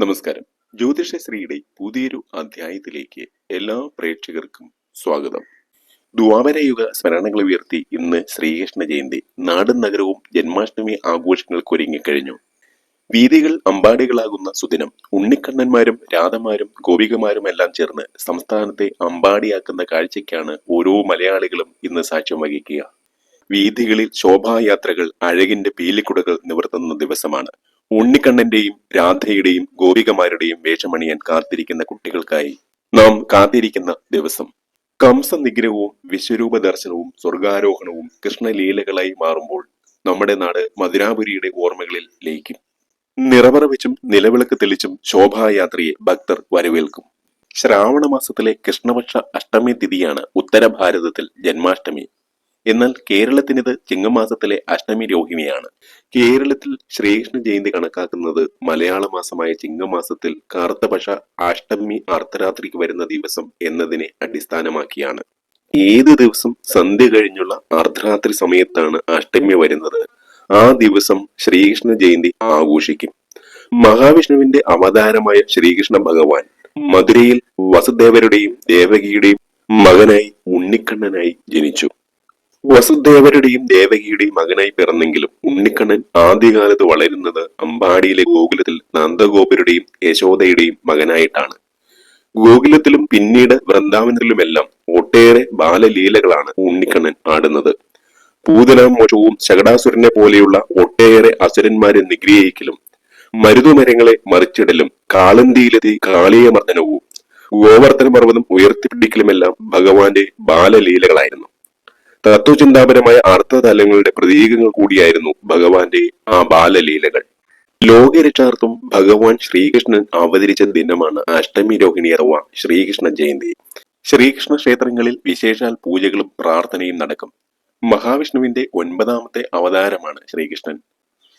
നമസ്കാരം. ജ്യോതിഷശ്രീയുടെ പുതിയൊരു അധ്യായത്തിലേക്ക് എല്ലാ പ്രേക്ഷകർക്കും സ്വാഗതം. ദ്വാപരയുഗ സ്മരണകൾ ഉയർത്തി ഇന്ന് ശ്രീകൃഷ്ണ ജയന്തി നാടും നഗരവും ജന്മാഷ്ടമി ആഘോഷങ്ങൾക്ക് ഒരുങ്ങിക്കഴിഞ്ഞു. വീതികൾ അമ്പാടികളാകുന്ന സുദിനം ഉണ്ണിക്കണ്ണന്മാരും രാധമാരും ഗോപികമാരും എല്ലാം ചേർന്ന് സംസ്ഥാനത്തെ അമ്പാടിയാക്കുന്ന കാഴ്ചയ്ക്കാണ് ഓരോ മലയാളികളും ഇന്ന് സാക്ഷ്യം വഹിക്കുക. വീഥികളിൽ ശോഭായാത്രകൾ അഴകിന്റെ പീലിക്കുടകൾ നിവർത്തുന്ന ദിവസമാണ്. ഉണ്ണിക്കണ്ണന്റെയും രാധയുടെയും ഗോപികമാരുടെയും വേഷമണിയാൻ കാത്തിരിക്കുന്ന കുട്ടികൾക്കായി നാം കാത്തിരിക്കുന്ന ദിവസം. കംസനിഗ്രഹവും വിശ്വരൂപ ദർശനവും സ്വർഗാരോഹണവും കൃഷ്ണലീലകളായി മാറുമ്പോൾ നമ്മുടെ നാട് മധുരാപുരിയുടെ ഓർമ്മകളിൽ ലയിക്കും. നിറവറ വെച്ചും നിലവിളക്ക് തെളിച്ചും ശോഭായാത്രയെ ഭക്തർ വരവേൽക്കും. ശ്രാവണ മാസത്തിലെ കൃഷ്ണപക്ഷ അഷ്ടമി തിഥിയാണ് ഉത്തരഭാരതത്തിൽ ജന്മാഷ്ടമി. എന്നാൽ കേരളത്തിനിത് ചിങ്ങമാസത്തിലെ അഷ്ടമി രോഹിണിയാണ്. കേരളത്തിൽ ശ്രീകൃഷ്ണ ജയന്തി കണക്കാക്കുന്നത് മലയാള മാസമായ ചിങ്ങമാസത്തിൽ കാർത്തപക്ഷ അഷ്ടമി അർദ്ധരാത്രിക്ക് വരുന്ന ദിവസം എന്നതിനെ അടിസ്ഥാനമാക്കിയാണ്. ഏത് ദിവസം സന്ധ്യ കഴിഞ്ഞുള്ള അർദ്ധരാത്രി സമയത്താണ് അഷ്ടമി വരുന്നത്? ആ ദിവസം ശ്രീകൃഷ്ണ ജയന്തി ആഘോഷിക്കും. മഹാവിഷ്ണുവിന്റെ അവതാരമായ ശ്രീകൃഷ്ണ ഭഗവാൻ മധുരയിൽ വസുദേവരുടെയും ദേവകിയുടെയും മകനായി ഉണ്ണിക്കണ്ണനായി ജനിച്ചു. വസുദേവരുടെയും ദേവകിയുടെയും മകനായി പിറന്നെങ്കിലും ഉണ്ണിക്കണ്ണൻ ആദ്യകാലത്ത് വളരുന്നത് അമ്പാടിയിലെ ഗോകുലത്തിൽ നന്ദഗോപരുടെയും യശോദയുടെയും മകനായിട്ടാണ്. ഗോകുലത്തിലും പിന്നീട് വൃന്ദാവനത്തിലുമെല്ലാം ഒട്ടേറെ ബാലലീലകളാണ് ഉണ്ണിക്കണ്ണൻ ആടുന്നത് പൂതനാമോഷവും ശകടാസുരനെ പോലെയുള്ള ഒട്ടേറെ അസുരന്മാരെ നിഗ്രഹിക്കലും മരുതുമരങ്ങളെ മറിച്ചിടലും കാളന്തിയിലെത്തി കാളിയമർദ്ദനവും ഗോവർദ്ധന പർവതം ഉയർത്തിപ്പിടിക്കലുമെല്ലാം ഭഗവാന്റെ ബാലലീലകളായിരുന്നു. തത്വചിന്താപരമായ അർത്ഥതലങ്ങളുടെ പ്രതീകങ്ങൾ കൂടിയായിരുന്നു ഭഗവാന്റെ ആ ബാലലീലകൾ. ലോകരക്ഷാർത്ഥം ഭഗവാൻ ശ്രീകൃഷ്ണൻ അവതരിച്ച ദിനമാണ് അഷ്ടമി രോഹിണി അഥവാ ശ്രീകൃഷ്ണ ജയന്തി. ശ്രീകൃഷ്ണ ക്ഷേത്രങ്ങളിൽ വിശേഷാൽ പൂജകളും പ്രാർത്ഥനയും നടക്കും. മഹാവിഷ്ണുവിന്റെ ഒൻപതാമത്തെ അവതാരമാണ് ശ്രീകൃഷ്ണൻ.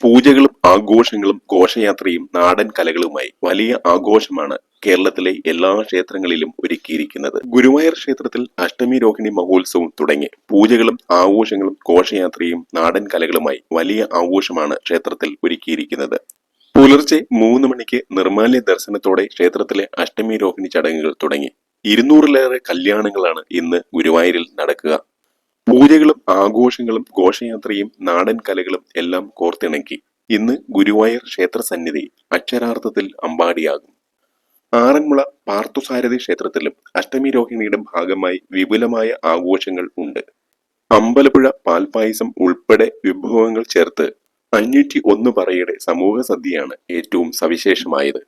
പൂജകളും ആഘോഷങ്ങളും ഘോഷയാത്രയും നാടൻ കലകളുമായി വലിയ ആഘോഷമാണ് കേരളത്തിലെ എല്ലാ ക്ഷേത്രങ്ങളിലും ഒരുക്കിയിരിക്കുന്നത്. ഗുരുവായൂർ ക്ഷേത്രത്തിൽ അഷ്ടമി രോഹിണി മഹോത്സവം തുടങ്ങി. പൂജകളും ആഘോഷങ്ങളും ഘോഷയാത്രയും നാടൻ കലകളുമായി വലിയ ആഘോഷമാണ് ക്ഷേത്രത്തിൽ ഒരുക്കിയിരിക്കുന്നത്. പുലർച്ചെ മൂന്ന് മണിക്ക് നിർമാല്യ ദർശനത്തോടെ ക്ഷേത്രത്തിലെ അഷ്ടമി രോഹിണി ചടങ്ങുകൾ തുടങ്ങി. ഇരുന്നൂറിലേറെ കല്യാണങ്ങളാണ് ഇന്ന് ഗുരുവായൂരിൽ നടക്കുക. പൂജകളും ആഘോഷങ്ങളും ഘോഷയാത്രയും നാടൻ കലകളും എല്ലാം കോർത്തിണക്കി. ഇന്ന് ഗുരുവായൂർ ക്ഷേത്ര സന്നിധി അക്ഷരാർത്ഥത്തിൽ അമ്പാടിയാകും. ആറന്മുള പാർത്ഥസാരഥി ക്ഷേത്രത്തിലും അഷ്ടമി രോഹിണിയുടെ ഭാഗമായി വിപുലമായ ആഘോഷങ്ങൾ ഉണ്ട്. അമ്പലപ്പുഴ പാൽപായസം ഉൾപ്പെടെ വിഭവങ്ങൾ ചേർത്ത് അഞ്ഞൂറ്റി ഒന്ന് പറയുടെ സമൂഹ സദ്യയാണ് ഏറ്റവും സവിശേഷമായത്.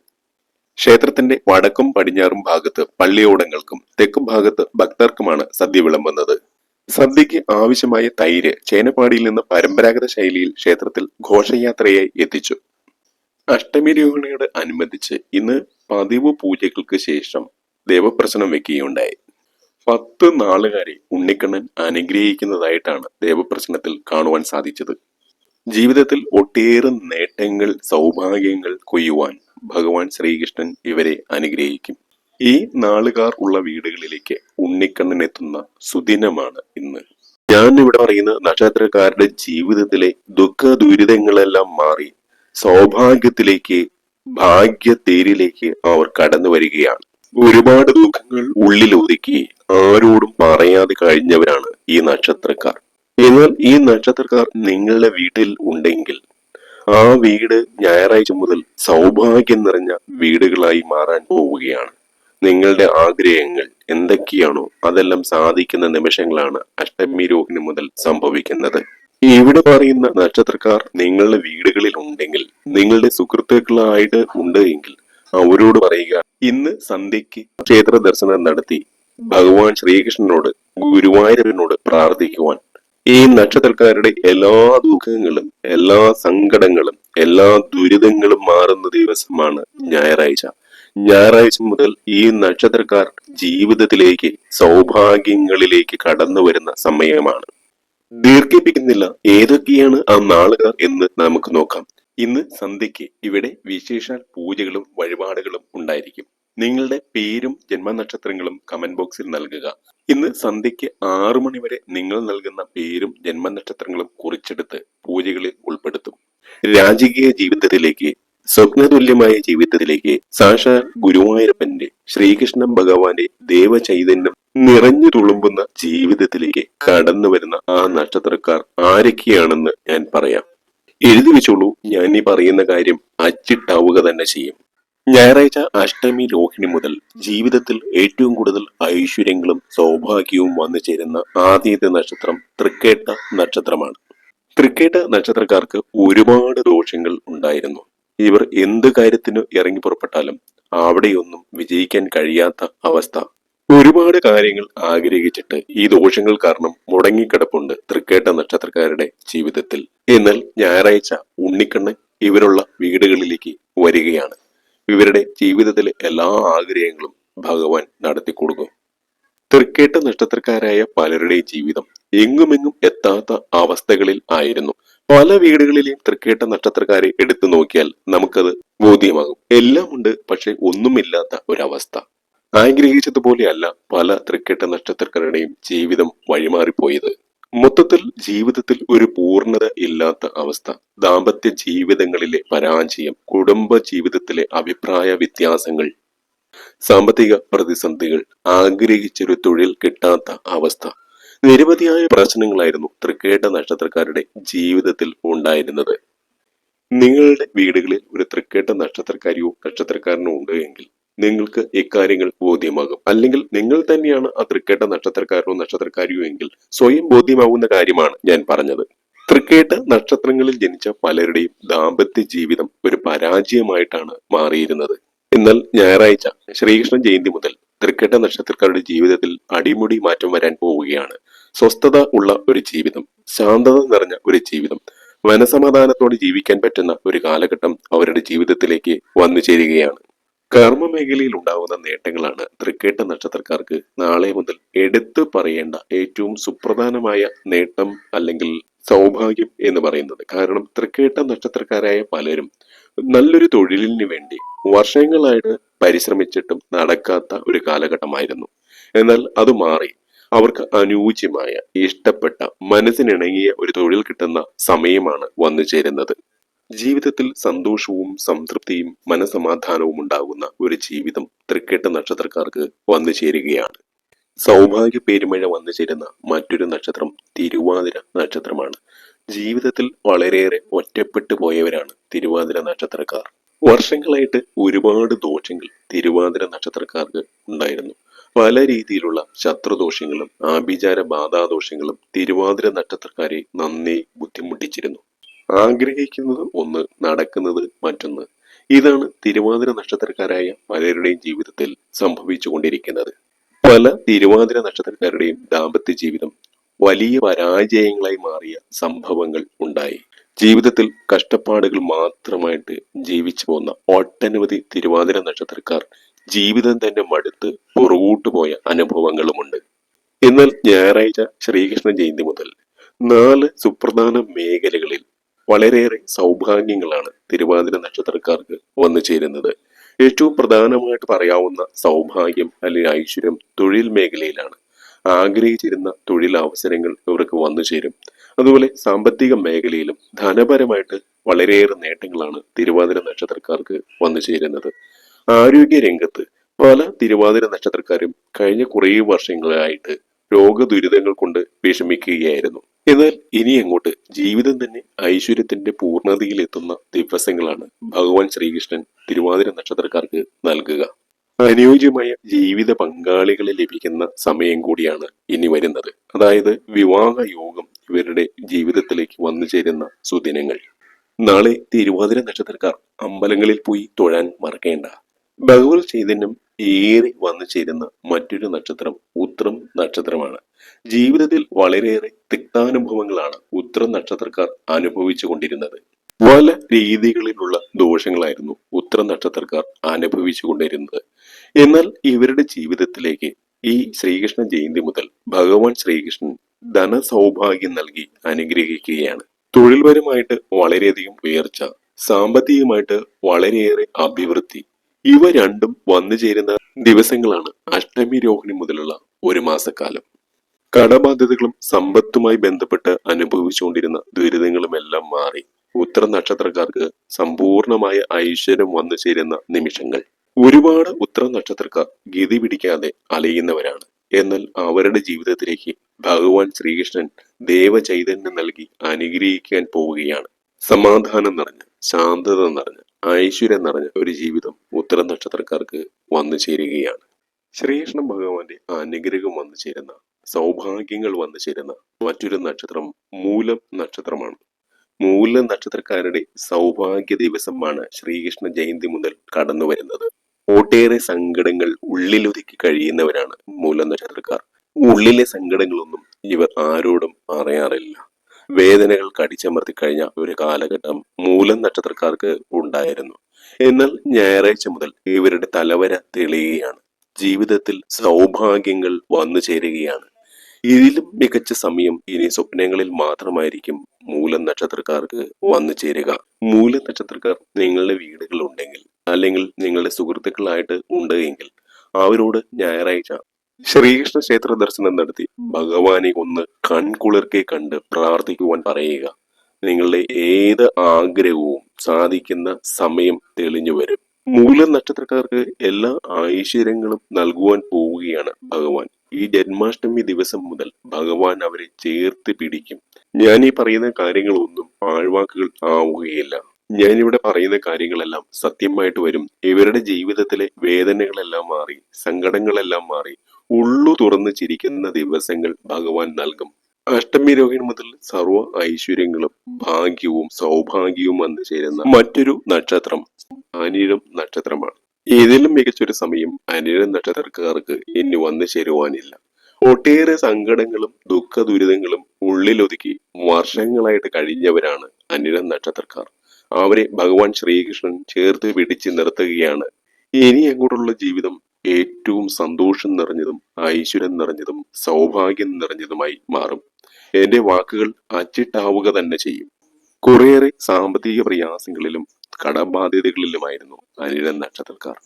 ക്ഷേത്രത്തിന്റെ വടക്കും പടിഞ്ഞാറും ഭാഗത്ത് പള്ളിയോടങ്ങൾക്കും തെക്കും ഭാഗത്ത് ഭക്തർക്കുമാണ് സദ്യ വിളമ്പുന്നത്. സദ്യക്ക് ആവശ്യമായ തൈര് ചേനപ്പാടിയിൽ നിന്ന് പരമ്പരാഗത ശൈലിയിൽ ക്ഷേത്രത്തിൽ ഘോഷയാത്രയായി എത്തിച്ചു. അഷ്ടമി രോഹിണിയോട് അനുബന്ധിച്ച് ഇന്ന് പതിവ് പൂജകൾക്ക് ശേഷം ദേവപ്രശ്നം വെക്കുകയുണ്ടായി. പത്ത് നാളുകാരെ ഉണ്ണിക്കണ്ണൻ അനുഗ്രഹിക്കുന്നതായിട്ടാണ് ദേവപ്രശ്നത്തിൽ കാണുവാൻ സാധിച്ചത്. ജീവിതത്തിൽ ഒട്ടേറെ നേട്ടങ്ങൾ സൗഭാഗ്യങ്ങൾ കൊയ്യുവാൻ ഭഗവാൻ ശ്രീകൃഷ്ണൻ ഇവരെ അനുഗ്രഹിക്കും. ഈ നാളുകാർ ഉള്ള വീടുകളിലേക്ക് ഉണ്ണിക്കണ്ണൻ എത്തുന്ന സുദിനമാണ് ഇന്ന്. ഞാൻ ഇവിടെ പറയുന്ന നക്ഷത്രക്കാരുടെ ജീവിതത്തിലെ ദുഃഖ ദുരിതങ്ങളെല്ലാം മാറി സൗഭാഗ്യത്തിലേക്ക് ഭാഗ്യത്തേരിലേക്ക് അവർ കടന്നു വരികയാണ്. ഒരുപാട് ദുഃഖങ്ങൾ ഉള്ളിൽ ഒതുക്കി ആരോടും പറയാതെ കഴിഞ്ഞവരാണ് ഈ നക്ഷത്രക്കാർ. എന്നാൽ ഈ നക്ഷത്രക്കാർ നിങ്ങളുടെ വീട്ടിൽ ഉണ്ടെങ്കിൽ ആ വീട് ഞായറാഴ്ച മുതൽ സൗഭാഗ്യം നിറഞ്ഞ വീടുകളായി മാറാൻ പോവുകയാണ്. നിങ്ങളുടെ ആഗ്രഹങ്ങൾ എന്തൊക്കെയാണോ അതെല്ലാം സാധിക്കുന്ന നിമിഷങ്ങളാണ് അഷ്ടമി രോഹിണി മുതൽ സംഭവിക്കുന്നത്. ഇവിടെ പറയുന്ന നക്ഷത്രക്കാർ നിങ്ങളുടെ വീടുകളിൽ ഉണ്ടെങ്കിൽ നിങ്ങളുടെ സുഹൃത്തുക്കളായിട്ട് ഉണ്ട് എങ്കിൽ അവരോട് പറയുക ഇന്ന് സന്ധ്യയ്ക്ക് ക്ഷേത്ര ദർശനം നടത്തി ഭഗവാൻ ശ്രീകൃഷ്ണനോട് ഗുരുവായൂരനോട് പ്രാർത്ഥിക്കുവാൻ. ഈ നക്ഷത്രക്കാരുടെ എല്ലാ ദുഃഖങ്ങളും എല്ലാ സങ്കടങ്ങളും എല്ലാ ദുരിതങ്ങളും മാറുന്ന ദിവസമാണ് ഞായറാഴ്ച. ഞായറാഴ്ച മുതൽ ഈ നക്ഷത്രക്കാർ ജീവിതത്തിലേക്ക് സൗഭാഗ്യങ്ങളിലേക്ക് കടന്നു വരുന്ന സമയമാണ്. ദീർഘിപ്പിക്കുന്നില്ല ഏതൊക്കെയാണ് ആ നാളുകാർ എന്ന് നമുക്ക് നോക്കാം. ഇന്ന് സന്ധ്യയ്ക്ക് ഇവിടെ വിശേഷാൽ പൂജകളും വഴിപാടുകളും ഉണ്ടായിരിക്കും. നിങ്ങളുടെ പേരും ജന്മനക്ഷത്രങ്ങളും കമന്റ് ബോക്സിൽ നൽകുക. ഇന്ന് സന്ധ്യയ്ക്ക് ആറു മണി വരെ നിങ്ങൾ നൽകുന്ന പേരും ജന്മനക്ഷത്രങ്ങളും കുറിച്ചെടുത്ത് പൂജകളിൽ ഉൾപ്പെടുത്തും. രാജകീയ ജീവിതത്തിലേക്ക് സ്വപ്നതുല്യമായ ജീവിതത്തിലേക്ക് സാക്ഷാൽ ഗുരുവായൂരപ്പന്റെ ശ്രീകൃഷ്ണൻ ഭഗവാന്റെ ദേവചൈതന്യം നിറഞ്ഞു തുളുമ്പുന്ന ജീവിതത്തിലേക്ക് കടന്നു വരുന്ന ആ നക്ഷത്രക്കാർ ആരൊക്കെയാണെന്ന് ഞാൻ പറയാം. എഴുതി വെച്ചോളൂ ഞാൻ ഈ പറയുന്ന കാര്യം അച്ചിട്ടാവുക തന്നെ ചെയ്യും. ഞായറാഴ്ച അഷ്ടമി രോഹിണി മുതൽ ജീവിതത്തിൽ ഏറ്റവും കൂടുതൽ ഐശ്വര്യങ്ങളും സൗഭാഗ്യവും വന്നു ചേരുന്ന ആദ്യത്തെ നക്ഷത്രം തൃക്കേട്ട നക്ഷത്രമാണ്. തൃക്കേട്ട നക്ഷത്രക്കാർക്ക് ഒരുപാട് ദോഷങ്ങൾ ഉണ്ടായിരുന്നു. ഇവർ എന്ത് കാര്യത്തിനു ഇറങ്ങി പുറപ്പെട്ടാലും അവിടെയൊന്നും വിജയിക്കാൻ കഴിയാത്ത അവസ്ഥ. ഒരുപാട് കാര്യങ്ങൾ ആഗ്രഹിച്ചിട്ട് ഈ ദോഷങ്ങൾ കാരണം മുടങ്ങിക്കിടപ്പുണ്ട് തൃക്കേട്ട നക്ഷത്രക്കാരുടെ ജീവിതത്തിൽ. എന്നാൽ ഞായറാഴ്ച ഉണ്ണിക്കണ്ണൻ ഇവരുള്ള വീടുകളിലേക്ക് വരികയാണ്. ഇവരുടെ ജീവിതത്തിലെ എല്ലാ ആഗ്രഹങ്ങളും ഭഗവാൻ നടത്തിക്കൊടുക്കും. തൃക്കേട്ട നക്ഷത്രക്കാരായ പലരുടെയും ജീവിതം എങ്ങുമെങ്ങും എത്താത്ത അവസ്ഥകളിൽ ആയിരുന്നു. പല വീടുകളിലെയും തൃക്കേട്ട നക്ഷത്രക്കാരെ എടുത്തു നോക്കിയാൽ നമുക്കത് ബോധ്യമാകും. എല്ലാം ഉണ്ട് പക്ഷെ ഒന്നുമില്ലാത്ത ഒരവസ്ഥ. ആഗ്രഹിച്ചതുപോലെയല്ല പല തൃക്കേട്ട നക്ഷത്രക്കാരുടെയും ജീവിതം വഴിമാറിപ്പോയത്. മൊത്തത്തിൽ ജീവിതത്തിൽ ഒരു പൂർണത ഇല്ലാത്ത അവസ്ഥ. ദാമ്പത്യ ജീവിതങ്ങളിലെ പരാജയം കുടുംബ ജീവിതത്തിലെ അഭിപ്രായ വ്യത്യാസങ്ങൾ സാമ്പത്തിക പ്രതിസന്ധികൾ ആഗ്രഹിച്ചൊരു തൊഴിൽ കിട്ടാത്ത അവസ്ഥ. നിരവധിയായ പ്രശ്നങ്ങളായിരുന്നു തൃക്കേട്ട നക്ഷത്രക്കാരുടെ ജീവിതത്തിൽ ഉണ്ടായിരുന്നത്. നിങ്ങളുടെ വീടുകളിൽ ഒരു തൃക്കേട്ട നക്ഷത്രക്കാരിയോ നക്ഷത്രക്കാരനോ ഉണ്ട് എങ്കിൽ നിങ്ങൾക്ക് ഇക്കാര്യങ്ങൾ ബോധ്യമാകും. അല്ലെങ്കിൽ നിങ്ങൾ തന്നെയാണ് ആ തൃക്കേട്ട നക്ഷത്രക്കാരനോ നക്ഷത്രക്കാരിയോ എങ്കിൽ സ്വയം ബോധ്യമാകുന്ന കാര്യമാണ് ഞാൻ പറഞ്ഞത്. തൃക്കേട്ട നക്ഷത്രങ്ങളിൽ ജനിച്ച പലരുടെയും ദാമ്പത്യ ജീവിതം ഒരു പരാജയമായിട്ടാണ് മാറിയിരുന്നത്. എന്നാൽ ഞായറാഴ്ച ശ്രീകൃഷ്ണ ജയന്തി മുതൽ തൃക്കേട്ട നക്ഷത്രക്കാരുടെ ജീവിതത്തിൽ അടിമുടി മാറ്റം വരാൻ പോവുകയാണ്. സ്വസ്ഥത ഉള്ള ഒരു ജീവിതം ശാന്തത നിറഞ്ഞ ഒരു ജീവിതം മനസമാധാനത്തോടെ ജീവിക്കാൻ പറ്റുന്ന ഒരു കാലഘട്ടം അവരുടെ ജീവിതത്തിലേക്ക് വന്നു ചേരുകയാണ്. കർമ്മ മേഖലയിൽ ഉണ്ടാകുന്ന നേട്ടങ്ങളാണ് തൃക്കേട്ട നക്ഷത്രക്കാർക്ക് നാളെ മുതൽ എടുത്തു പറയേണ്ട ഏറ്റവും സുപ്രധാനമായ നേട്ടം അല്ലെങ്കിൽ സൗഭാഗ്യം എന്ന് പറയുന്നത്. കാരണം തൃക്കേട്ട നക്ഷത്രക്കാരായ പലരും നല്ലൊരു തൊഴിലിന് വേണ്ടി വർഷങ്ങളായിട്ട് പരിശ്രമിച്ചിട്ടും നടക്കാത്ത ഒരു കാലഘട്ടമായിരുന്നു. എന്നാൽ അത് മാറി. അവർക്ക് അനുയോജ്യമായ ഇഷ്ടപ്പെട്ട മനസ്സിനിണങ്ങിയ ഒരു തൊഴിൽ കിട്ടുന്ന സമയമാണ് വന്നു ചേരുന്നത്. ജീവിതത്തിൽ സന്തോഷവും സംതൃപ്തിയും മനസമാധാനവും ഉണ്ടാകുന്ന ഒരു ജീവിതം തൃക്കേട്ട നക്ഷത്രക്കാർക്ക് വന്നു ചേരുകയാണ്. സൗഭാഗ്യ പെരുമഴ വന്നു ചേരുന്ന മറ്റൊരു നക്ഷത്രം തിരുവാതിര നക്ഷത്രമാണ്. ജീവിതത്തിൽ വളരെയേറെ ഒറ്റപ്പെട്ടു പോയവരാണ് തിരുവാതിര നക്ഷത്രക്കാർ. വർഷങ്ങളായിട്ട് ഒരുപാട് ദോഷങ്ങൾ തിരുവാതിര നക്ഷത്രക്കാർക്ക് ഉണ്ടായിരുന്നു. പല രീതിയിലുള്ള ശത്രുദോഷങ്ങളും ആഭിചാര ബാധാദോഷങ്ങളും തിരുവാതിര നക്ഷത്രക്കാരെ നന്നേ ബുദ്ധിമുട്ടിച്ചിരുന്നു. ആഗ്രഹിക്കുന്നത് ഒന്ന് നടക്കുന്നത് മറ്റൊന്ന്. ഇതാണ് തിരുവാതിര നക്ഷത്രക്കാരായ പലരുടെയും ജീവിതത്തിൽ സംഭവിച്ചുകൊണ്ടിരിക്കുന്നത്. പല തിരുവാതിര നക്ഷത്രക്കാരുടെയും ദാമ്പത്യ ജീവിതം വലിയ പരാജയങ്ങളായി മാറിയ സംഭവങ്ങൾ ഉണ്ടായി. ജീവിതത്തിൽ കഷ്ടപ്പാടുകൾ മാത്രമായിട്ട് ജീവിച്ചു പോകുന്ന ഒട്ടനവധി തിരുവാതിര നക്ഷത്രക്കാർ ജീവിതം തന്നെ മടുത്ത് പുറകോട്ട് പോയ അനുഭവങ്ങളുമുണ്ട്. എന്നാൽ ഞായറാഴ്ച ശ്രീകൃഷ്ണ ജയന്തി മുതൽ നാല് സുപ്രധാന മേഖലകളിൽ വളരെയേറെ സൗഭാഗ്യങ്ങളാണ് തിരുവാതിര നക്ഷത്രക്കാർക്ക് വന്നു ചേരുന്നത്. ഏറ്റവും പ്രധാനമായിട്ട് പറയാവുന്ന സൗഭാഗ്യം അല്ലെങ്കിൽ ഐശ്വര്യം തൊഴിൽ മേഖലയിലാണ്. ആഗ്രഹിച്ചിരുന്ന തൊഴിലവസരങ്ങൾ ഇവർക്ക് വന്നു ചേരും. അതുപോലെ സാമ്പത്തിക മേഖലയിലും ധനപരമായിട്ട് വളരെയേറെ നേട്ടങ്ങളാണ് തിരുവാതിര നക്ഷത്രക്കാർക്ക് വന്നു ചേരുന്നത്. ആരോഗ്യ രംഗത്ത് പല തിരുവാതിര നക്ഷത്രക്കാരും കഴിഞ്ഞ കുറേ വർഷങ്ങളായിട്ട് രോഗദുരിതങ്ങൾ കൊണ്ട് വിഷമിക്കുകയായിരുന്നു. എന്നാൽ ഇനി അങ്ങോട്ട് ജീവിതം തന്നെ ഐശ്വര്യത്തിന്റെ പൂർണതയിലെത്തുന്ന ദിവസങ്ങളാണ് ഭഗവാൻ ശ്രീകൃഷ്ണൻ തിരുവാതിര നക്ഷത്രക്കാർക്ക് നൽകുക. അനുയോജ്യമായ ജീവിത പങ്കാളികളെ ലഭിക്കുന്ന സമയം കൂടിയാണ് ഇനി വരുന്നത്. അതായത് വിവാഹ യോഗം ഇവരുടെ ജീവിതത്തിലേക്ക് വന്നു ചേരുന്ന സുദിനങ്ങൾ. നാളെ തിരുവാതിര നക്ഷത്രക്കാർ അമ്പലങ്ങളിൽ പോയി തൊഴാൻ മറക്കേണ്ട. ഭഗവത് ചൈതന്യം ഏറെ വന്നു ചേരുന്ന മറ്റൊരു നക്ഷത്രം ഉത്രം നക്ഷത്രമാണ്. ജീവിതത്തിൽ വളരെയേറെ തിക്താനുഭവങ്ങളാണ് ഉത്രം നക്ഷത്രക്കാർ അനുഭവിച്ചു കൊണ്ടിരുന്നത്. പല രീതികളിലുള്ള ദോഷങ്ങളായിരുന്നു ഉത്തര നക്ഷത്രക്കാർ അനുഭവിച്ചു കൊണ്ടിരുന്നത്. എന്നാൽ ഇവരുടെ ജീവിതത്തിലേക്ക് ഈ ശ്രീകൃഷ്ണ ജയന്തി മുതൽ ഭഗവാൻ ശ്രീകൃഷ്ണൻ ധനസൗഭാഗ്യം നൽകി അനുഗ്രഹിക്കുകയാണ്. തൊഴിൽപരമായിട്ട് വളരെയധികം ഉയർച്ച സാമ്പത്തികമായിട്ട് വളരെയേറെ അഭിവൃദ്ധി ഇവ രണ്ടും വന്നു ചേരുന്ന ദിവസങ്ങളാണ് അഷ്ടമി രോഹിണി മുതലുള്ള ഒരു മാസക്കാലം. കടബാധ്യതകളും സമ്പത്തുമായി ബന്ധപ്പെട്ട് അനുഭവിച്ചുകൊണ്ടിരുന്ന ദുരിതങ്ങളും എല്ലാം മാറി ഉത്തര നക്ഷത്രക്കാർക്ക് സമ്പൂർണമായ ഐശ്വര്യം വന്നു ചേരുന്ന നിമിഷങ്ങൾ. ഒരുപാട് ഉത്തര നക്ഷത്രക്കാർ ഗതി പിടിക്കാതെ അലയുന്നവരാണ്. എന്നാൽ അവരുടെ ജീവിതത്തിലേക്ക് ഭഗവാൻ ശ്രീകൃഷ്ണൻ ദേവചൈതന്യം നൽകി അനുഗ്രഹിക്കാൻ പോവുകയാണ്. സമാധാനം നിറഞ്ഞ് ശാന്തത നിറഞ്ഞ ഐശ്വര്യം നിറഞ്ഞ ഒരു ജീവിതം ഉത്തര നക്ഷത്രക്കാർക്ക് വന്നു ചേരുകയാണ്. ശ്രീകൃഷ്ണ ഭഗവാന്റെ അനുഗ്രഹം വന്നു ചേരുന്ന സൗഭാഗ്യങ്ങൾ വന്നു ചേരുന്ന മറ്റൊരു നക്ഷത്രം മൂലം നക്ഷത്രമാണ്. മൂല നക്ഷത്രക്കാരുടെ സൗഭാഗ്യ ദിവസമാണ് ശ്രീകൃഷ്ണ ജയന്തി മുതൽ കടന്നു വരുന്നത്. ഒട്ടേറെ സങ്കടങ്ങൾ ഉള്ളിലൊതുക്കി കഴിയുന്നവരാണ് മൂല നക്ഷത്രക്കാർ. ഉള്ളിലെ സങ്കടങ്ങളൊന്നും ഇവർ ആരോടും പറയാറില്ല. വേദനകൾ കടിച്ചമർത്തി കഴിഞ്ഞ ഒരു കാലഘട്ടം മൂലം നക്ഷത്രക്കാർക്ക് ഉണ്ടായിരുന്നു. എന്നാൽ ഞായറാഴ്ച മുതൽ ഇവരുടെ തലവര തെളിയുകയാണ്. ജീവിതത്തിൽ സൗഭാഗ്യങ്ങൾ വന്നു ചേരുകയാണ്. ഇതിലും മികച്ച സമയം ഇനി സ്വപ്നങ്ങളിൽ മാത്രമായിരിക്കും മൂലം നക്ഷത്രക്കാർക്ക് വന്നു ചേരുക. മൂല നക്ഷത്രക്കാർ നിങ്ങളുടെ വീടുകളുണ്ടെങ്കിൽ അല്ലെങ്കിൽ നിങ്ങളുടെ സുഹൃത്തുക്കളായിട്ട് ഉണ്ടെങ്കിൽ അവരോട് ഞായറാഴ്ച ശ്രീകൃഷ്ണ ക്ഷേത്ര ദർശനം നടത്തി. ഭഗവാനെ ഒന്ന് കൺകുളിർക്കെ കണ്ട് പ്രാർത്ഥിക്കുവാൻ പറയുക. നിങ്ങളുടെ ഏത് ആഗ്രഹവും സാധിക്കുന്ന സമയം തെളിഞ്ഞു വരും. മൂല നക്ഷത്രക്കാർക്ക് എല്ലാ ഐശ്വര്യങ്ങളും നൽകുവാൻ പോവുകയാണ് ഭഗവാൻ. ഈ ജന്മാഷ്ടമി ദിവസം മുതൽ ഭഗവാൻ അവരെ ചേർത്ത് പിടിക്കും. ഞാൻ ഈ പറയുന്ന കാര്യങ്ങളൊന്നും പാഴ്വാക്കുകൾ ആവുകയില്ല. ഞാനിവിടെ പറയുന്ന കാര്യങ്ങളെല്ലാം സത്യമായിട്ട് വരും. ഇവരുടെ ജീവിതത്തിലെ വേദനകളെല്ലാം മാറി സങ്കടങ്ങളെല്ലാം മാറി ഉള്ളു തുറന്ന് ചിരിക്കുന്ന ദിവസങ്ങൾ ഭഗവാൻ നൽകും. അഷ്ടമി രോഹിണി മുതൽ സർവ ഐശ്വര്യങ്ങളും ഭാഗ്യവും സൗഭാഗ്യവും വന്നു ചേരുന്ന മറ്റൊരു നക്ഷത്രം അനിഴം നക്ഷത്രമാണ്. ഇതിലും മികച്ചൊരു സമയം അനിഴം നക്ഷത്രക്കാർക്ക് ഇനി വന്നു ചേരുവാനില്ല. ഒട്ടേറെ സങ്കടങ്ങളും ദുഃഖ ദുരിതങ്ങളും ഉള്ളിലൊതുക്കി വർഷങ്ങളായിട്ട് കഴിഞ്ഞവരാണ് അനിര നക്ഷത്രക്കാർ. അവരെ ഭഗവാൻ ശ്രീകൃഷ്ണൻ ചേർത്ത് പിടിച്ച് നിർത്തുകയാണ്. ഇനി അങ്ങോട്ടുള്ള ജീവിതം ഏറ്റവും സന്തോഷം നിറഞ്ഞതും ഐശ്വര്യം നിറഞ്ഞതും സൗഭാഗ്യം നിറഞ്ഞതുമായി മാറും. എന്റെ വാക്കുകൾ അച്ചിട്ടാവുക തന്നെ ചെയ്യും. കുറേയേറെ സാമ്പത്തിക പ്രയാസങ്ങളിലും കടബാധ്യതകളിലുമായിരുന്നു അനിഴൻ നക്ഷത്രക്കാർ.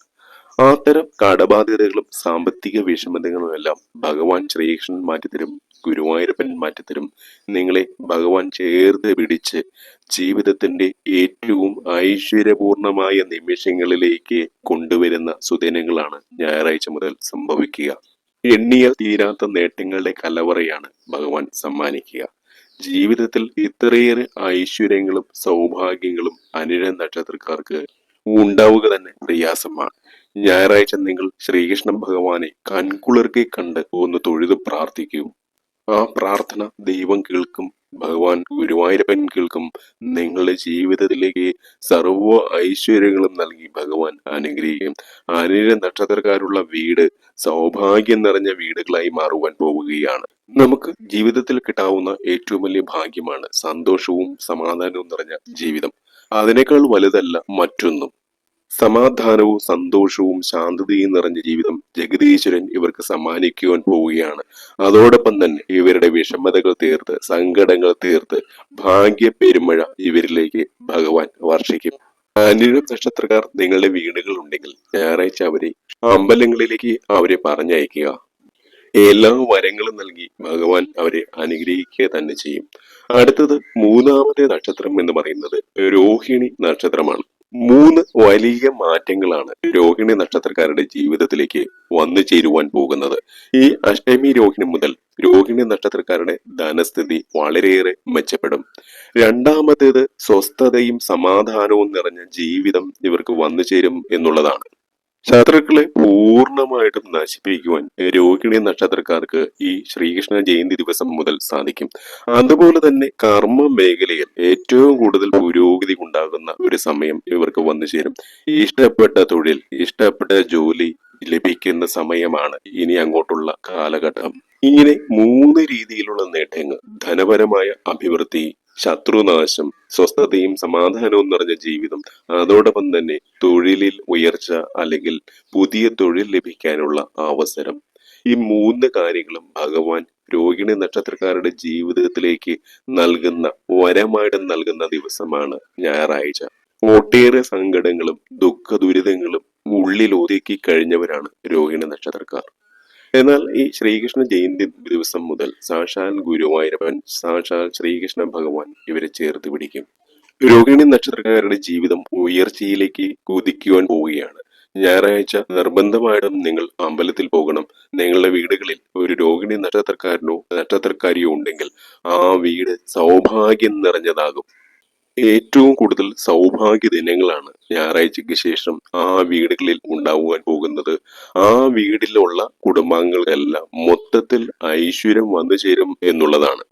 അത്തരം കടബാധ്യതകളും സാമ്പത്തിക വിഷമതകളും എല്ലാം ഭഗവാൻ ശ്രീകൃഷ്ണൻ മാറ്റിത്തരും. ഗുരുവായൂരപ്പൻ മാറ്റിത്തരും നിങ്ങളെ ഭഗവാൻ ചേർത്ത് പിടിച്ച് ജീവിതത്തിന്റെ ഏറ്റവും ഐശ്വര്യപൂർണമായ നിമിഷങ്ങളിലേക്ക് കൊണ്ടുവരുന്ന സുദിനങ്ങളാണ് ഞായറാഴ്ച മുതൽ സംഭവിക്കുക. എണ്ണിയ തീരാത്ത നേട്ടങ്ങളുടെ കലവറയാണ് ഭഗവാൻ സമ്മാനിക്കുക. ജീവിതത്തിൽ ഇത്രയേറെ ഐശ്വര്യങ്ങളും സൗഭാഗ്യങ്ങളും അനിഴ നക്ഷത്രക്കാർക്ക് ഉണ്ടാവുക തന്നെ പ്രയാസമാണ്. ഞായറാഴ്ച നിങ്ങൾ ശ്രീകൃഷ്ണ ഭഗവാനെ കൺകുളിർക്കെ കണ്ട് ഒന്ന് തൊഴുത് പ്രാർത്ഥിക്കൂ. ആ പ്രാർത്ഥന ദൈവം കേൾക്കും ഭഗവാൻ ഗുരുവായൂരപ്പൻ കേൾക്കും. നിങ്ങളുടെ ജീവിതത്തിലേക്ക് സർവ ഐശ്വര്യങ്ങളും നൽകി ഭഗവാൻ അനുഗ്രഹിക്കും. അനിര നക്ഷത്രക്കാരുള്ള വീട് സൗഭാഗ്യം നിറഞ്ഞ വീടുകളായി മാറുവാൻ പോവുകയാണ്. നമുക്ക് ജീവിതത്തിൽ കിട്ടാവുന്ന ഏറ്റവും വലിയ ഭാഗ്യമാണ് സന്തോഷവും സമാധാനവും നിറഞ്ഞ ജീവിതം. അതിനേക്കാൾ വലുതല്ല മറ്റൊന്നും. സമാധാനവും സന്തോഷവും ശാന്തതയും നിറഞ്ഞ ജീവിതം ജഗദീശ്വരൻ ഇവർക്ക് സമ്മാനിക്കുവാൻ പോവുകയാണ്. അതോടൊപ്പം തന്നെ ഇവരുടെ വിഷമതകൾ തീർത്ത് സങ്കടങ്ങൾ തീർത്ത് ഭാഗ്യ പെരുമഴ ഇവരിലേക്ക് ഭഗവാൻ വർഷിക്കും. അനിഴം നക്ഷത്രക്കാർ നിങ്ങളുടെ വീടുകൾ ഉണ്ടെങ്കിൽ ഞായറാഴ്ച അവരെ അമ്പലങ്ങളിലേക്ക് അവരെ പറഞ്ഞയക്കുക. എല്ലാ വരങ്ങളും നൽകി ഭഗവാൻ അവരെ അനുഗ്രഹിക്കുക തന്നെ ചെയ്യും. അടുത്തത് മൂന്നാമത്തെ നക്ഷത്രം എന്ന് പറയുന്നത് രോഹിണി നക്ഷത്രമാണ്. മൂന്ന് വലിയ മാറ്റങ്ങളാണ് രോഹിണി നക്ഷത്രക്കാരുടെ ജീവിതത്തിലേക്ക് വന്നു ചേരുവാൻ പോകുന്നത്. ഈ അഷ്ടമി രോഹിണി മുതൽ രോഹിണി നക്ഷത്രക്കാരുടെ ധനസ്ഥിതി വളരെയേറെ മെച്ചപ്പെടും. രണ്ടാമത്തേത് സ്വസ്ഥതയും സമാധാനവും നിറഞ്ഞ ജീവിതം ഇവർക്ക് വന്നു ചേരും എന്നുള്ളതാണ്. ശത്രുക്കളെ പൂർണമായിട്ടും നശിപ്പിക്കുവാൻ രോഹിണി നക്ഷത്രക്കാർക്ക് ഈ ശ്രീകൃഷ്ണ ജയന്തി ദിവസം മുതൽ സാധിക്കും. അതുപോലെ തന്നെ കർമ്മ മേഖലയിൽ ഏറ്റവും കൂടുതൽ പുരോഗതി ഉണ്ടാകുന്ന ഒരു സമയം ഇവർക്ക് വന്നു ചേരും. ഇഷ്ടപ്പെട്ട തൊഴിൽ ഇഷ്ടപ്പെട്ട ജോലി ലഭിക്കുന്ന സമയമാണ് ഇനി അങ്ങോട്ടുള്ള കാലഘട്ടം. ഇങ്ങനെ മൂന്ന് രീതിയിലുള്ള നേട്ടങ്ങൾ ധനപരമായ അഭിവൃദ്ധി ശത്രുനാശം സ്വസ്ഥതയും സമാധാനവും നിറഞ്ഞ ജീവിതം അതോടൊപ്പം തന്നെ തൊഴിലിൽ ഉയർച്ച അല്ലെങ്കിൽ പുതിയ തൊഴിൽ ലഭിക്കാനുള്ള അവസരം. ഈ മൂന്ന് കാര്യങ്ങളും ഭഗവാൻ രോഹിണി നക്ഷത്രക്കാരുടെ ജീവിതത്തിലേക്ക് നൽകുന്ന വരമായിട്ട് നൽകുന്ന ദിവസമാണ് ഞായറാഴ്ച. ഒട്ടേറെ സങ്കടങ്ങളും ദുഃഖ ദുരിതങ്ങളും ഉള്ളിൽ ഒതുക്കി കഴിഞ്ഞവരാണ് രോഹിണി നക്ഷത്രക്കാർ. എന്നാൽ ഈ ശ്രീകൃഷ്ണ ജയന്തി ദിവസം മുതൽ സാക്ഷാൽ ഗുരുവായൂരപ്പൻ സാക്ഷാൽ ശ്രീകൃഷ്ണ ഭഗവാൻ ഇവരെ ചേർത്ത് പിടിക്കും. രോഹിണി നക്ഷത്രക്കാരുടെ ജീവിതം ഉയർച്ചയിലേക്ക് കുതിക്കുവാൻ പോവുകയാണ്. ഞായറാഴ്ച നിർബന്ധമായിട്ടും നിങ്ങൾ അമ്പലത്തിൽ പോകണം. നിങ്ങളുടെ വീടുകളിൽ ഒരു രോഹിണി നക്ഷത്രക്കാരനോ നക്ഷത്രക്കാരിയോ ഉണ്ടെങ്കിൽ ആ വീട് സൗഭാഗ്യം നിറഞ്ഞതാകും. ഏറ്റവും കൂടുതൽ സൗഭാഗ്യ ദിനങ്ങളാണ് ഞായറാഴ്ചയ്ക്ക് ശേഷം ആ വീടുകളിൽ ഉണ്ടാവുവാൻ പോകുന്നത്. ആ വീടിലുള്ള കുടുംബാംഗങ്ങളെല്ലാം മൊത്തത്തിൽ ഐശ്വര്യം വന്നു ചേരും എന്നുള്ളതാണ്.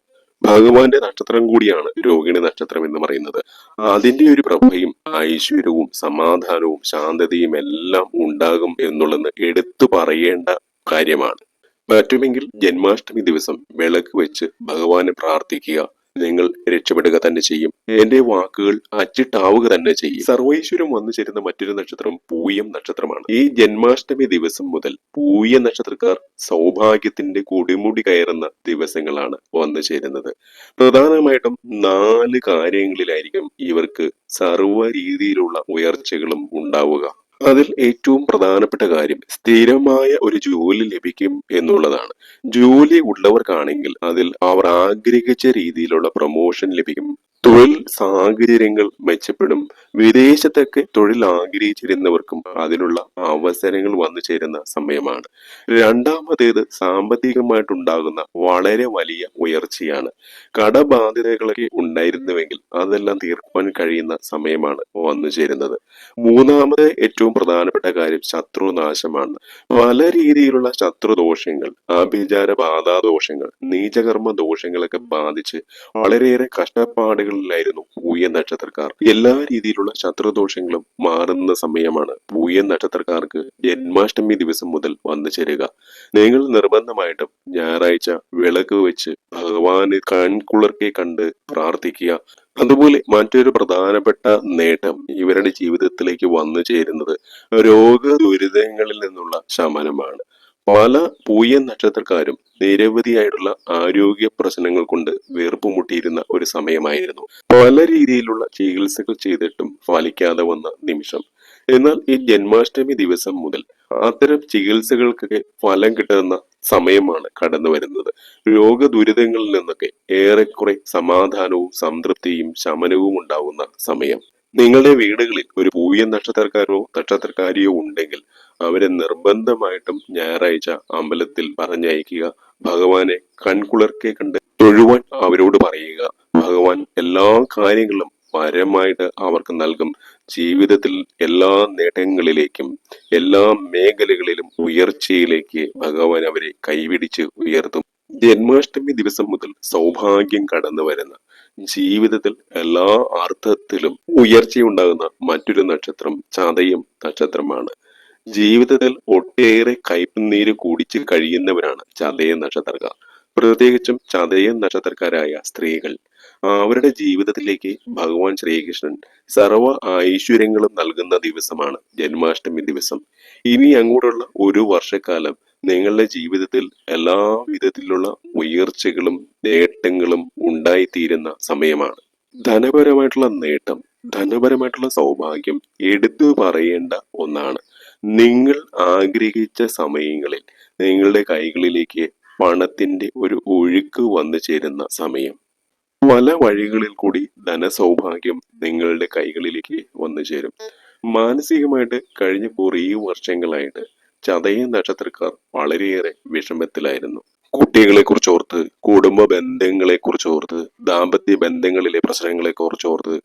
ഭഗവാന്റെ നക്ഷത്രം കൂടിയാണ് രോഹിണി നക്ഷത്രം എന്ന് പറയുന്നത്. അതിന്റെ ഒരു പ്രഭയും ഐശ്വര്യവും സമാധാനവും ശാന്തതയും എല്ലാം ഉണ്ടാകും എന്നുള്ളത് എടുത്തു പറയേണ്ട കാര്യമാണ്. മറ്റുമെങ്കിൽ ജന്മാഷ്ടമി ദിവസം വിളക്ക് വെച്ച് ഭഗവാനെ പ്രാർത്ഥിക്കുക നിങ്ങൾ രക്ഷപ്പെടുക തന്നെ ചെയ്യും. എന്റെ വാക്കുകൾ അച്ചിട്ടാവുക തന്നെ ചെയ്യും. സർവൈശ്വരം വന്നു ചേരുന്ന മറ്റൊരു നക്ഷത്രം പൂയം നക്ഷത്രമാണ്. ഈ ജന്മാഷ്ടമി ദിവസം മുതൽ പൂയ നക്ഷത്രക്കാർ സൗഭാഗ്യത്തിന്റെ കൊടിമുടി കയറുന്ന ദിവസങ്ങളാണ് വന്നു ചേരുന്നത്. പ്രധാനമായിട്ടും നാല് കാര്യങ്ങളിലായിരിക്കും ഇവർക്ക് സർവ രീതിയിലുള്ള ഉയർച്ചകളും ഉണ്ടാവുക. അതിൽ ഏറ്റവും പ്രധാനപ്പെട്ട കാര്യം സ്ഥിരമായ ഒരു ജോലി ലഭിക്കും എന്നുള്ളതാണ്. ജോലി ഉള്ളവർക്കാണെങ്കിൽ അതിൽ അവർ ആഗ്രഹിച്ച രീതിയിലുള്ള പ്രൊമോഷൻ ലഭിക്കും. തൊഴിൽ സാഹചര്യങ്ങൾ മെച്ചപ്പെടും. വിദേശത്തൊക്കെ തൊഴിൽ ആഗ്രഹിച്ചിരുന്നവർക്കും അതിനുള്ള അവസരങ്ങൾ വന്നു ചേരുന്ന സമയമാണ്. രണ്ടാമത്തേത് സാമ്പത്തികമായിട്ടുണ്ടാകുന്ന വളരെ വലിയ ഉയർച്ചയാണ്. കടബാധ്യതകളൊക്കെ ഉണ്ടായിരുന്നുവെങ്കിൽ അതെല്ലാം തീർക്കുവാൻ കഴിയുന്ന സമയമാണ് വന്നു ചേരുന്നത്. മൂന്നാമത് ഏറ്റവും പ്രധാനപ്പെട്ട കാര്യം ശത്രുനാശമാണ്. പല രീതിയിലുള്ള ശത്രുദോഷങ്ങൾ ആഭിചാര ബാധാദോഷങ്ങൾ നീചകർമ്മ ദോഷങ്ങളൊക്കെ ബാധിച്ച് വളരെയേറെ കഷ്ടപ്പാടുകളിലായിരുന്നു പൂയ നക്ഷത്രക്കാർ. എല്ലാ രീതിയിലുള്ള ശത്രുദോഷങ്ങളും മാറുന്ന സമയമാണ്. പൂയ നക്ഷത്രക്കാർക്ക് ജന്മാഷ്ടമി ദിവസം മുതൽ വന്നു ചേരുക. നിങ്ങൾ നിർബന്ധമായിട്ടും ഞായറാഴ്ച വിളക്ക് വെച്ച് ഭഗവാന് കാൺകുളർക്കെ കണ്ട് പ്രാർത്ഥിക്കുക. അതുപോലെ മറ്റൊരു പ്രധാനപ്പെട്ട നേട്ടം ഇവരുടെ ജീവിതത്തിലേക്ക് വന്നു ചേരുന്നത് രോഗ ദുരിതങ്ങളിൽ നിന്നുള്ള ശമനമാണ്. പല പൂയ നക്ഷത്രക്കാരും നിരവധിയായിട്ടുള്ള ആരോഗ്യ പ്രശ്നങ്ങൾ കൊണ്ട് വീർപ്പുമുട്ടിയിരുന്ന ഒരു സമയമായിരുന്നു. പല രീതിയിലുള്ള ചികിത്സകൾ ചെയ്തിട്ടും ഫലിക്കാതെ വന്ന നിമിഷം. എന്നാൽ ഈ ജന്മാഷ്ടമി ദിവസം മുതൽ അത്തരം ചികിത്സകൾക്കൊക്കെ ഫലം കിട്ടുന്ന സമയമാണ് കടന്നു വരുന്നത്. രോഗദുരിതങ്ങളിൽ നിന്നൊക്കെ ഏറെക്കുറെ സമാധാനവും സംതൃപ്തിയും ശമനവും ഉണ്ടാവുന്ന സമയം. നിങ്ങളുടെ വീടുകളിൽ ഒരു പൂയ നക്ഷത്രക്കാരോ നക്ഷത്രക്കാരിയോ ഉണ്ടെങ്കിൽ അവരെ നിർബന്ധമായിട്ടും ഞായറാഴ്ച അമ്പലത്തിൽ പറഞ്ഞയക്കുക. ഭഗവാനെ കൺകുളിർക്കെ കണ്ട് തൊഴുവാൻ അവരോട് പറയുക. ഭഗവാൻ എല്ലാ കാര്യങ്ങളും പരമായിട്ട് അവർക്ക് നൽകും. ജീവിതത്തിൽ എല്ലാ നേട്ടങ്ങളിലേക്കും എല്ലാ മേഖലകളിലും ഉയർച്ചയിലേക്ക് ഭഗവാൻ അവരെ കൈപിടിച്ച് ഉയർത്തും. ജന്മാഷ്ടമി ദിവസം മുതൽ സൗഭാഗ്യം കടന്നു വരുന്ന ജീവിതത്തിൽ എല്ലാ അർത്ഥത്തിലും ഉയർച്ചയുണ്ടാകുന്ന മറ്റൊരു നക്ഷത്രം ചതയം നക്ഷത്രമാണ്. ജീവിതത്തിൽ ഒട്ടേറെ കയ്പുനീര് കുടിച്ച് കഴിയുന്നവരാണ് ചതയ നക്ഷത്രക്കാർ. പ്രത്യേകിച്ചും ചതയ നക്ഷത്രക്കാരായ സ്ത്രീകൾ. അവരുടെ ജീവിതത്തിലേക്ക് ഭഗവാൻ ശ്രീകൃഷ്ണൻ സർവ ഐശ്വര്യങ്ങളും നൽകുന്ന ദിവസമാണ് ജന്മാഷ്ടമി ദിവസം. ഇനി അങ്ങോട്ടുള്ള ഒരു വർഷക്കാലം നിങ്ങളുടെ ജീവിതത്തിൽ എല്ലാ വിധത്തിലുള്ള ഉയർച്ചകളും നേട്ടങ്ങളും ഉണ്ടായിത്തീരുന്ന സമയമാണ്. ധനപരമായിട്ടുള്ള നേട്ടം ധനപരമായിട്ടുള്ള സൗഭാഗ്യം എടുത്തു പറയേണ്ട ഒന്നാണ്. നിങ്ങൾ ആഗ്രഹിച്ച സമയങ്ങളിൽ നിങ്ങളുടെ കൈകളിലേക്ക് പണത്തിന്റെ ഒരു ഒഴുക്ക് വന്നു ചേരുന്ന സമയം. പല വഴികളിൽ കൂടി ധനസൗഭാഗ്യം നിങ്ങളുടെ കൈകളിലേക്ക് വന്നു ചേരും. മാനസികമായിട്ട് കഴിഞ്ഞ കുറേ വർഷങ്ങളായിട്ട് ചതയ നക്ഷത്രക്കാർ വളരെയേറെ വിഷമത്തിലായിരുന്നു. കുട്ടികളെ കുറിച്ച് ഓർത്ത് കുടുംബ ബന്ധങ്ങളെ കുറിച്ച് ഓർത്ത് ദാമ്പത്യ ബന്ധങ്ങളിലെ പ്രശ്നങ്ങളെ കുറിച്ച് ഓർത്ത്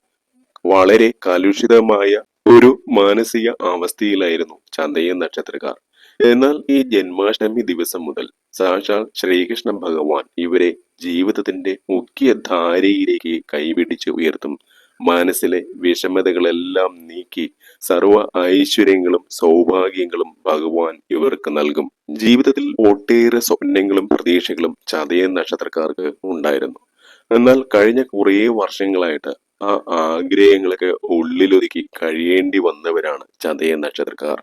വളരെ കലുഷിതമായ ഒരു മാനസിക അവസ്ഥയിലായിരുന്നു ചതയ നക്ഷത്രക്കാർ. എന്നാൽ ഈ ജന്മാഷ്ടമി ദിവസം മുതൽ സാക്ഷാൽ ശ്രീകൃഷ്ണ ഭഗവാൻ ഇവരെ ജീവിതത്തിന്റെ മുഖ്യ ധാരയിലേക്ക് കൈപിടിച്ച് ഉയർത്തും മനസ്സിലെ വിഷമതകളെല്ലാം നീക്കി സർവ ഐശ്വര്യങ്ങളും സൗഭാഗ്യങ്ങളും ഭഗവാൻ ഇവർക്ക് നൽകും. ജീവിതത്തിൽ ഒട്ടേറെ സ്വപ്നങ്ങളും പ്രതീക്ഷകളും ചതയ നക്ഷത്രക്കാർക്ക് ഉണ്ടായിരുന്നു. എന്നാൽ കഴിഞ്ഞ കുറേ വർഷങ്ങളായിട്ട് ആ ആഗ്രഹങ്ങളൊക്കെ ഉള്ളിലൊതുക്കി കഴിയേണ്ടി വന്നവരാണ് ചതയ നക്ഷത്രക്കാർ.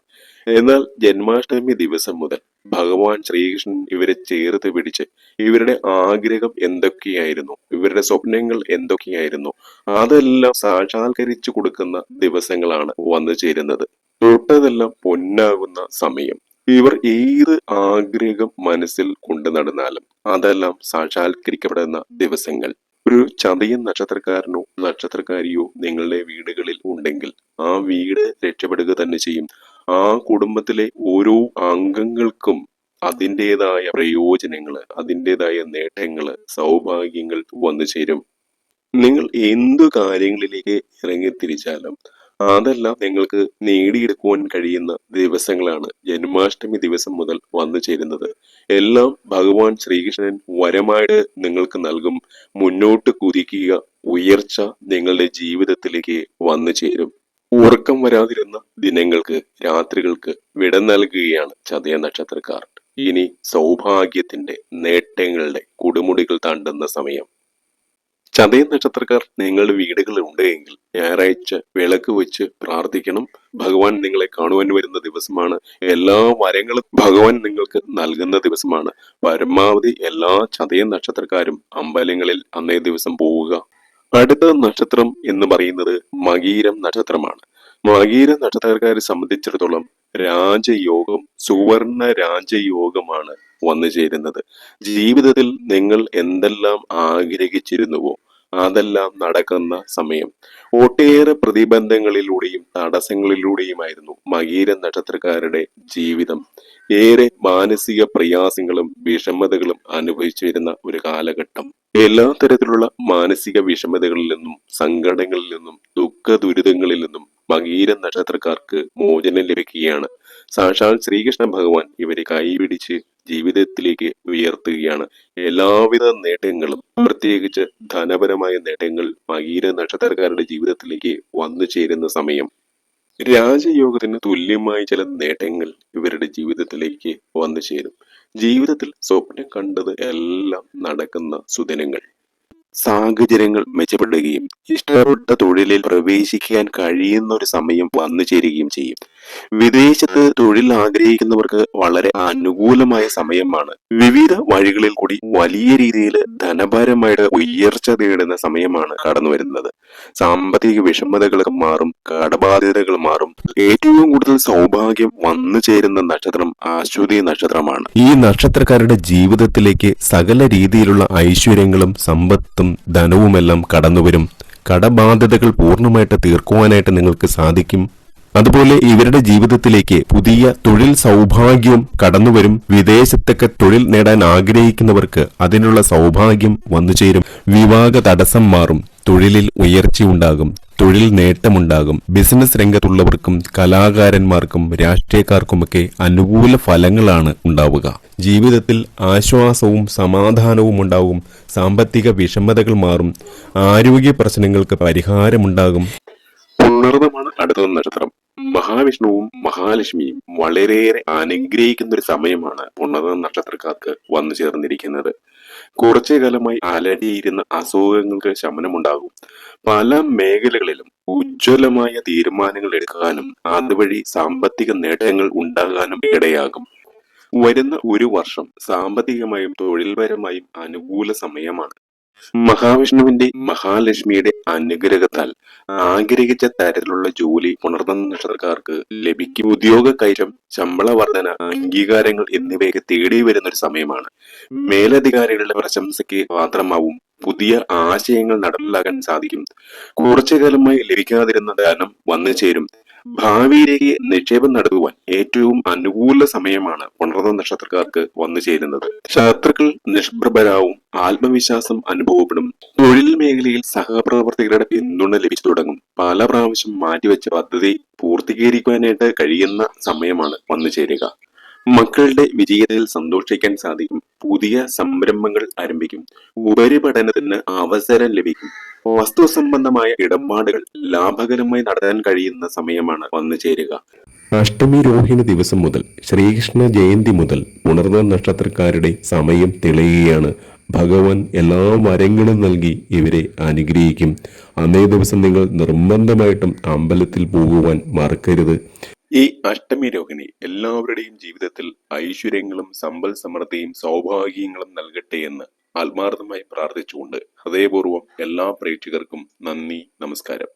എന്നാൽ ജന്മാഷ്ടമി ദിവസം മുതൽ ഭഗവാൻ ശ്രീകൃഷ്ണൻ ഇവരെ ചേർത്ത് പിടിച്ച് ഇവരുടെ ആഗ്രഹം എന്തൊക്കെയായിരുന്നു? ഇവരുടെ സ്വപ്നങ്ങൾ എന്തൊക്കെയായിരുന്നു? അതെല്ലാം സാക്ഷാത്കരിച്ചു കൊടുക്കുന്ന ദിവസങ്ങളാണ് വന്നു ചേരുന്നത്. തൊട്ടതെല്ലാം പൊന്നാകുന്ന സമയം. ഇവർ ഏത് ആഗ്രഹം മനസ്സിൽ കൊണ്ടു നടന്നാലും അതെല്ലാം സാക്ഷാത്കരിക്കപ്പെടുന്ന ദിവസങ്ങൾ. ഒരു ചതയൻ നക്ഷത്രക്കാരനോ നക്ഷത്രക്കാരിയോ നിങ്ങളുടെ വീടുകളിൽ ഉണ്ടെങ്കിൽ ആ വീട് രക്ഷപ്പെടുക തന്നെ ചെയ്യും. ആ കുടുംബത്തിലെ ഓരോ അംഗങ്ങൾക്കും അതിന്റെതായ പ്രയോജനങ്ങൾ അതിന്റെതായ നേട്ടങ്ങൾ സൗഭാഗ്യങ്ങൾ വന്നു ചേരും. നിങ്ങൾ എന്തു കാര്യങ്ങളിലേക്ക് ഇറങ്ങിത്തിരിച്ചാലും അതെല്ലാം നിങ്ങൾക്ക് നേടിയെടുക്കുവാൻ കഴിയുന്ന ദിവസങ്ങളാണ്. ജന്മാഷ്ടമി ദിവസം മുതൽ വന്നു ചേരുന്നത്. എല്ലാം ഭഗവാൻ ശ്രീകൃഷ്ണൻ വരമായിട്ട് നിങ്ങൾക്ക് നൽകും. മുന്നോട്ട് കുതിക്കുക ഉയർച്ച നിങ്ങളുടെ ജീവിതത്തിലേക്ക് വന്നു ചേരും. ഉറക്കം വരാതിരുന്ന ദിനങ്ങൾക്ക് രാത്രികൾക്ക് വിട നൽകുകയാണ് ചതയ നക്ഷത്രക്കാർ. ഇനി സൗഭാഗ്യത്തിന്റെ നേട്ടങ്ങളുടെ കൊടുമുടികൾ താണ്ടുന്ന സമയം. ചതയ നക്ഷത്രക്കാർ നിങ്ങളുടെ വീടുകളിൽ ഉണ്ടെങ്കിൽ ഞായറാഴ്ച വിളക്ക് വെച്ച് പ്രാർത്ഥിക്കണം. ഭഗവാൻ നിങ്ങളെ കാണുവാൻ വരുന്ന ദിവസമാണ്. എല്ലാ വരങ്ങളും ഭഗവാൻ നിങ്ങൾക്ക് നൽകുന്ന ദിവസമാണ്. പരമാവധി എല്ലാ ചതയ നക്ഷത്രക്കാരും അമ്പലങ്ങളിൽ അന്നേ ദിവസം പോവുക. അടുത്ത നക്ഷത്രം എന്ന് പറയുന്നത് മകീരം നക്ഷത്രമാണ്. മകീര നക്ഷത്രക്കാരെ സംബന്ധിച്ചിടത്തോളം രാജയോഗം സുവർണ രാജയോഗമാണ് വന്നു ചേരുന്നത്. ജീവിതത്തിൽ നിങ്ങൾ എന്തെല്ലാം ആഗ്രഹിച്ചിരുന്നുവോ അതെല്ലാം നടക്കുന്ന സമയം. ഒട്ടേറെ പ്രതിബന്ധങ്ങളിലൂടെയും തടസ്സങ്ങളിലൂടെയുമായിരുന്നു മകീര നക്ഷത്രക്കാരുടെ ജീവിതം. ഏറെ മാനസിക പ്രയാസങ്ങളും വിഷമതകളും അനുഭവിച്ചിരുന്ന ഒരു കാലഘട്ടം. എല്ലാ തരത്തിലുള്ള മാനസിക വിഷമതകളിൽ നിന്നും സങ്കടങ്ങളിൽ നിന്നും ദുഃഖ ദുരിതങ്ങളിൽ നിന്നും മകീര നക്ഷത്രക്കാർക്ക് മോചനം ലഭിക്കുകയാണ്. സാക്ഷാൽ ശ്രീകൃഷ്ണ ഭഗവാൻ ഇവരെ കൈപിടിച്ച് ജീവിതത്തിലേക്ക് ഉയർത്തുകയാണ്. എല്ലാവിധ നേട്ടങ്ങളും പ്രത്യേകിച്ച് ധനപരമായ നേട്ടങ്ങൾ മകീര നക്ഷത്രക്കാരുടെ ജീവിതത്തിലേക്ക് വന്നു ചേരുന്ന സമയം. രാജയോഗത്തിന് തുല്യമായ ചില നേട്ടങ്ങൾ ഇവരുടെ ജീവിതത്തിലേക്ക് വന്നു ചേരും. ജീവിതത്തിൽ സ്വപ്നം കണ്ടത് എല്ലാം നടക്കുന്ന സുദിനങ്ങൾ. സാഹചര്യങ്ങൾ മെച്ചപ്പെടുകയും ഇഷ്ടപ്പെട്ട തൊഴിലിൽ പ്രവേശിക്കാൻ കഴിയുന്ന ഒരു സമയം വന്നു ചേരുകയും ചെയ്യും. വിദേശത്ത് തൊഴിൽ ആഗ്രഹിക്കുന്നവർക്ക് വളരെ അനുകൂലമായ സമയമാണ്. വിവിധ വഴികളിൽ കൂടി വലിയ രീതിയിൽ ധനപരമായിട്ട് ഉയർച്ച നേടുന്ന സമയമാണ് കടന്നു വരുന്നത്. സാമ്പത്തിക വിഷമതകൾ മാറും കടബാധ്യതകൾ മാറും. ഏറ്റവും കൂടുതൽ സൗഭാഗ്യം വന്നു ചേരുന്ന നക്ഷത്രം ആശ്വതി നക്ഷത്രമാണ്. ഈ നക്ഷത്രക്കാരുടെ ജീവിതത്തിലേക്ക് സകല രീതിയിലുള്ള ഐശ്വര്യങ്ങളും സമ്പത്തും ധനവുമെല്ലാം കടന്നുവരും കടബാധ്യതകൾ പൂർണമായിട്ട് തീർക്കുവാനായിട്ട് നിങ്ങൾക്ക് സാധിക്കും. അതുപോലെ ഇവരുടെ ജീവിതത്തിലേക്ക് പുതിയ തൊഴിൽ സൗഭാഗ്യവും കടന്നുവരും. വിദേശത്തൊക്കെ തൊഴിൽ നേടാൻ ആഗ്രഹിക്കുന്നവർക്ക് അതിനുള്ള സൗഭാഗ്യം വന്നു ചേരും വിവാഹ തടസ്സം മാറും. തൊഴിലിൽ ഉയർച്ചയുണ്ടാകും തൊഴിൽ നേട്ടമുണ്ടാകും. ബിസിനസ് രംഗത്തുള്ളവർക്കും കലാകാരന്മാർക്കും രാഷ്ട്രീയക്കാർക്കുമൊക്കെ അനുകൂല ഫലങ്ങളാണ് ഉണ്ടാവുക. ജീവിതത്തിൽ ആശ്വാസവും സമാധാനവും ഉണ്ടാവും സാമ്പത്തിക വിഷമതകൾ മാറും. ആരോഗ്യ പ്രശ്നങ്ങൾക്ക് പരിഹാരമുണ്ടാകും. പുണർന്നമാണ് അടുത്ത നക്ഷത്രം. മഹാവിഷ്ണുവും മഹാലക്ഷ്മിയും വളരെയേറെ അനുഗ്രഹിക്കുന്ന ഒരു സമയമാണ് ഉന്നത നക്ഷത്രക്കാർക്ക് വന്നു ചേർന്നിരിക്കുന്നത്. കുറച്ചു കാലമായി അലടിയിരുന്ന അസുഖങ്ങൾക്ക് ശമനമുണ്ടാകും. പല മേഖലകളിലും ഉജ്ജ്വലമായ തീരുമാനങ്ങൾ എടുക്കാനും അതുവഴി സാമ്പത്തിക നേട്ടങ്ങൾ ഉണ്ടാകാനും ഇടയാകും. വരുന്ന ഒരു വർഷം സാമ്പത്തികമായും തൊഴിൽപരമായും അനുകൂല സമയമാണ്. മഹാവിഷ്ണുവിന്റെ മഹാലക്ഷ്മിയുടെ അനുഗ്രഹത്താൽ ആഗ്രഹിച്ച തരത്തിലുള്ള ജോലി പുണർന്ന നക്ഷത്രക്കാർക്ക് ലഭിക്കും. ഉദ്യോഗ കയറ്റം ശമ്പള വർധന അംഗീകാരങ്ങൾ എന്നിവയൊക്കെ തേടി വരുന്ന ഒരു സമയമാണ്. മേലധികാരികളുടെ പ്രശംസയ്ക്ക് പാത്രമാവും പുതിയ ആശയങ്ങൾ നടപ്പിലാക്കാൻ സാധിക്കും. കുറച്ചു കാലമായി ലഭിക്കാതിരുന്ന ധനം വന്നു ചേരും. ഭാവിയിലേക്ക് നിക്ഷേപം നടത്തുവാൻ ഏറ്റവും അനുകൂല സമയമാണ് പുണർന്ന നക്ഷത്രക്കാർക്ക് വന്നു ചേരുന്നത്. ശത്രുക്കൾ നിഷ്പ്രഭരാവും ആത്മവിശ്വാസം അനുഭവപ്പെടും. തൊഴിൽ മേഖലയിൽ സഹപ്രവർത്തകരുടെ പിന്തുണ ലഭിച്ചു തുടങ്ങും. പല പ്രാവശ്യം മാറ്റിവെച്ച പദ്ധതി പൂർത്തീകരിക്കുവാനായിട്ട് കഴിയുന്ന സമയമാണ് വന്നു ചേരുക. മക്കളുടെ വിജയത്തിൽ സന്തോഷിക്കാൻ സാധിക്കും. പുതിയ സംരംഭങ്ങൾ ആരംഭിക്കും. ഉപരിപഠനത്തിന് അവസരം ലഭിക്കും. വസ്തു സംബന്ധമായ ഇടപാടുകൾ ലാഭകരമായി നടത്താൻ കഴിയുന്ന സമയമാണ് വന്നു ചേരുക. അഷ്ടമി രോഹിണി ദിവസം മുതൽ ശ്രീകൃഷ്ണ ജയന്തി മുതൽ ഉണർന്ന നക്ഷത്രക്കാരുടെ സമയം തെളിയുകയാണ്. ഭഗവാൻ എല്ലാ വരങ്ങളും നൽകി ഇവരെ അനുഗ്രഹിക്കും. അന്നേ ദിവസം നിങ്ങൾ നിർബന്ധമായിട്ടും അമ്പലത്തിൽ പോകുവാൻ മറക്കരുത്. ഈ അഷ്ടമി രോഹിണി എല്ലാവരുടെയും ജീവിതത്തിൽ ഐശ്വര്യങ്ങളും സമ്പൽ സമൃദ്ധിയും സൗഭാഗ്യങ്ങളും നൽകട്ടെ എന്ന് ആത്മാർത്ഥമായി പ്രാർത്ഥിച്ചുകൊണ്ട് ഹൃദയപൂർവം എല്ലാ പ്രേക്ഷകർക്കും നന്ദി നമസ്കാരം.